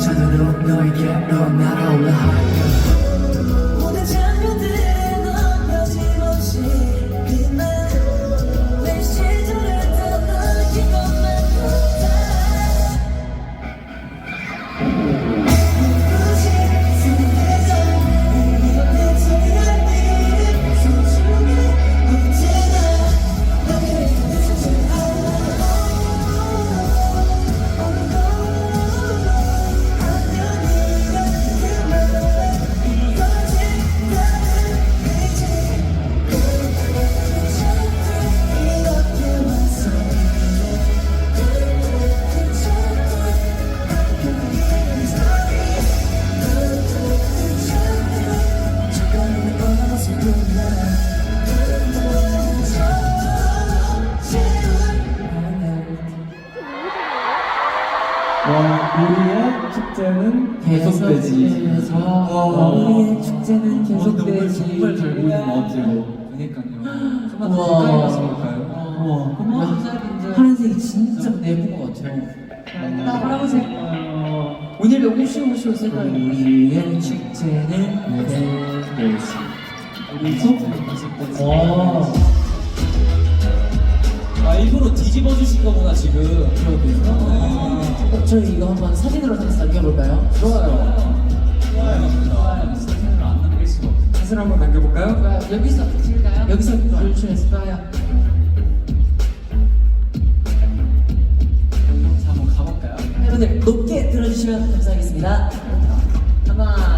스쳐도록 너에게로 날아올라 girl 우리의 축제는 계속되지. 와, 우리의 축제는 계속되지 정말 잘 보이는 것 같아요. 그니까요. 우와. 가까이 가서 볼까요? 우와. 파란색이 진짜 예쁜 것 같아요 나 파란색 오늘 옷이 옷이 옷을 우리의 축제는 계속되지 우리 축제는 계속되지. 와 아, 일부러 뒤집어 주신 거구나, 지금. 그러게요 어, 저희 이거 한번 사진으로 다시 남겨볼까요? 좋아요. 좋아요. 사진을 안 남길 수가 없어. 사진 한번 남겨볼까요? 여기서 찍을까요? 여기서 봐요 자, 한번 가볼까요? 여러분들 높게 들어주시면 감사하겠습니다 하나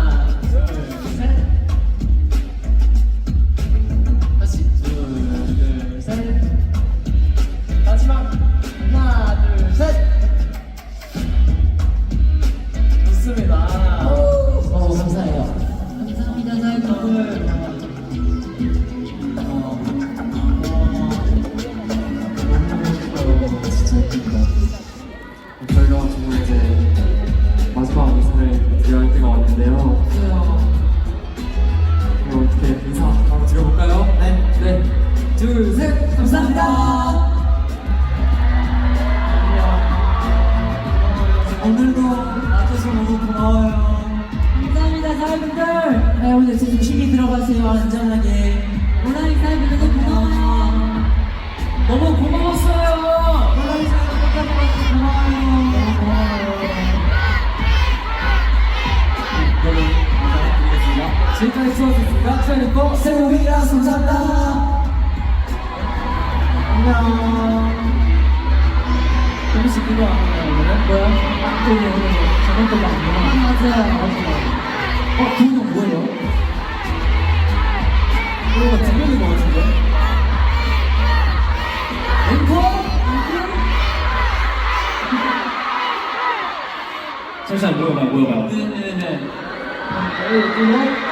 저희가 정말 이제 마지막 인사를 드려야 할 때가 왔는데요. 그럼 어떻게 인사 바로 드려볼까요? 네. 네. 둘, 셋. 감사합니다 오늘도 와줘서 너무 고마워요. 감사합니다 사연분들 네, 오늘 진짜 조심히 들어가세요 안전하게 지금까지 수고하셨습니다. 수고했고, 세우이라 감사합니다 안녕 조금씩 이거 안 하나요? 뭐야? 아, 그 오늘 저번 걸로 안 보나? 맞아요 맞아요 어? 두분 뭐예요? 이거 두 명인 것 같은데? 앵커? 잠시만, 모여봐요, 모여봐요. 네네네 어, 이거